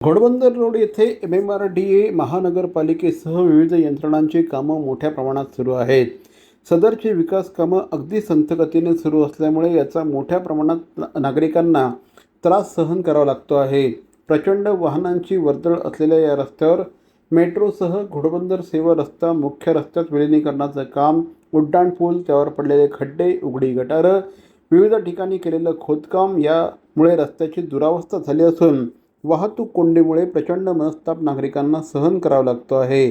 Ghodbunder road येथे M M R D A महानगरपालिकेसह विविध यंत्रणांची कामं मोठ्या प्रमाणात सुरू आहेत. सदरची विकास कामं अगदी संथगतीने सुरू असल्यामुळे याचा मोठ्या प्रमाणात ना- नागरिकांना त्रास सहन करावा लागतो आहे. प्रचंड वाहनांची वर्दळ असलेल्या या रस्त्यावर मेट्रोसह घोडबंदर सेवा रस्ता मुख्य रस्त्यात विलिनीकरणाचं काम उड्डाण पूल त्यावर पडलेले खड्डे उघडी गटारं विविध ठिकाणी केलेलं खोदकाम यामुळे रस्त्याची दुरावस्था झाली असून वाहतूक कोंडीमुळे प्रचंड मनस्ताप नागरिकांना सहन करावा लागतो आहे.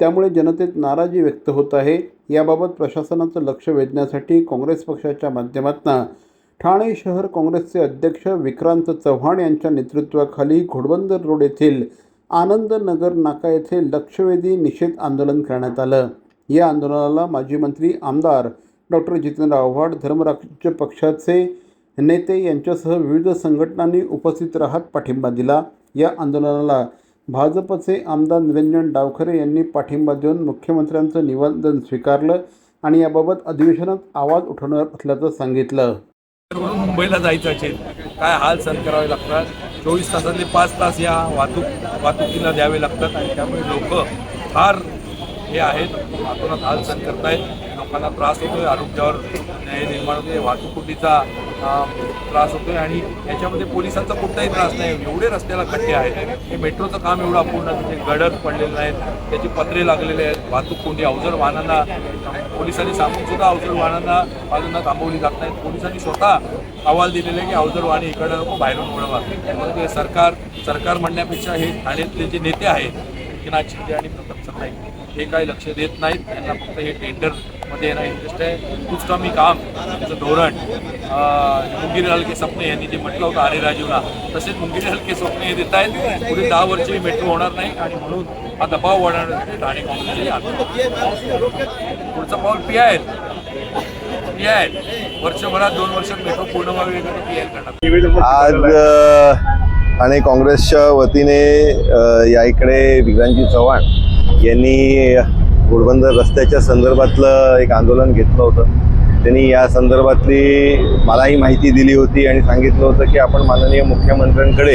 त्यामुळे जनतेत नाराजी व्यक्त होत आहे. याबाबत प्रशासनाचं लक्ष वेधण्यासाठी काँग्रेस पक्षाच्या माध्यमातून ठाणे शहर काँग्रेसचे अध्यक्ष विक्रांत चव्हाण यांच्या नेतृत्वाखाली घोडबंदर रोड येथील आनंद नगर नाका येथे लक्षवेधी निषेध आंदोलन करण्यात आलं. या आंदोलनाला माजी मंत्री आमदार डॉक्टर जितेंद्र आव्हाड धर्मराज्य पक्षाचे नेते यांच्यासह विविध संघटनांनी उपस्थित राहत पाठिंबा दिला. या आंदोलनाला भाजपचे आमदार निरंजन डावखरे यांनी पाठिंबा देऊन मुख्यमंत्र्यांचं निवेदन स्वीकारलं आणि याबाबत अधिवेशनात आवाज उठवणार असल्याचं सांगितलं. मुंबईला जायचं असेल काय हाल सहन करावे लागतात? चोवीस तासातले पाच तास या वाहतूक वाहतुकीला द्यावे लागतात आणि त्यामुळे लोक फार हे आहेत. हातोनात हाल सहन करतायत. लोकांना त्रास होतोय. आरोग्यावर हे निर्माण होते वाहतूक कोंडीचा त्रास होतोय आणि याच्यामध्ये पोलिसांचा कुठलाही त्रास नाही. एवढे रस्त्याला खड्डे आहेत. हे मेट्रोचं काम एवढं अपूर्ण तिथे गडर पडलेले नाहीत. त्याची पत्रे लागलेले आहेत. वाहतूक कोंडी अवजड वाहनांना पोलिसांनी सांगून सुद्धा अवजड वाहनांना बाजूंना थांबवली जात नाहीत. पोलिसांनी स्वतः अहवाल दिलेले की अवजड वाहने इकडे नको बाहेरून वळवा त्यामुळे ते सरकार सरकार म्हणण्यापेक्षा हे ठाण्यातले जे नेते आहेत एकनाथ शिंदे आणि प्रताप सरनाईक हे काही लक्ष देत नाहीत. त्यांना फक्त हे टेंडर मध्ये येणं इंटरेस्ट आहे. कुचकामी काम त्याचं धोरण अं, मुंगिरी हलके स्वप्ने यांनी जे म्हटलं होतं आरे राजीवला तसेच मुंगिरी हलके स्वप्ने हे देत आहेत पुढे दहा वर्षी मेट्रो होणार नाही आणि म्हणून हा दबाव वाढवण्यासाठी ठाणे काँग्रेसचे पुढचा पाऊल पी आय पी आय वर्षभरात दोन वर्षात मेट्रो पूर्ण व्हावी वगैरे पी आय करणार. आज अ, काँग्रेसच्या वतीने या इकडे विक्रांतजी चव्हाण यांनी घोडबंदर रस्त्याच्या संदर्भातलं एक आंदोलन घेतलं होतं. त्यांनी या संदर्भातली मलाही माहिती दिली होती आणि सांगितलं होतं की आपण माननीय मुख्यमंत्र्यांकडे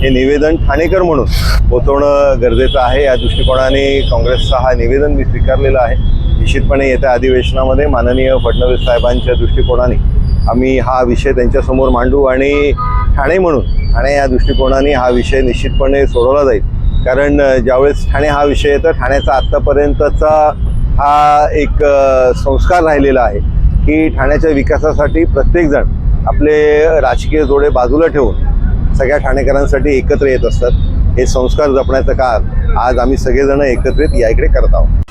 हे निवेदन ठाणेकर म्हणून पोचवणं गरजेचं आहे. या दृष्टिकोनाने काँग्रेसचा हा निवेदन मी स्वीकारलेलं आहे. निश्चितपणे येत्या अधिवेशनामध्ये माननीय फडणवीस साहेबांच्या दृष्टिकोनाने आम्ही हा विषय त्यांच्यासमोर मांडू आणि ठाणे म्हणून ठाणे या दृष्टिकोनाने हा विषय निश्चितपणे सोडवला जाईल. कारण ज्यावेळेस ठाणे हा विषय येतो ठाण्याचा आत्तापर्यंतचा हा एक संस्कार राहिलेला आहे की ठाण्याच्या विकासासाठी प्रत्येकजण आपले राजकीय जोडे बाजूला ठेवून सगळ्या ठाणेकरांसाठी एकत्र येत असतात. हे संस्कार जपण्याचं काम आज आम्ही सगळेजण एकत्रित या इकडे करत आहोत.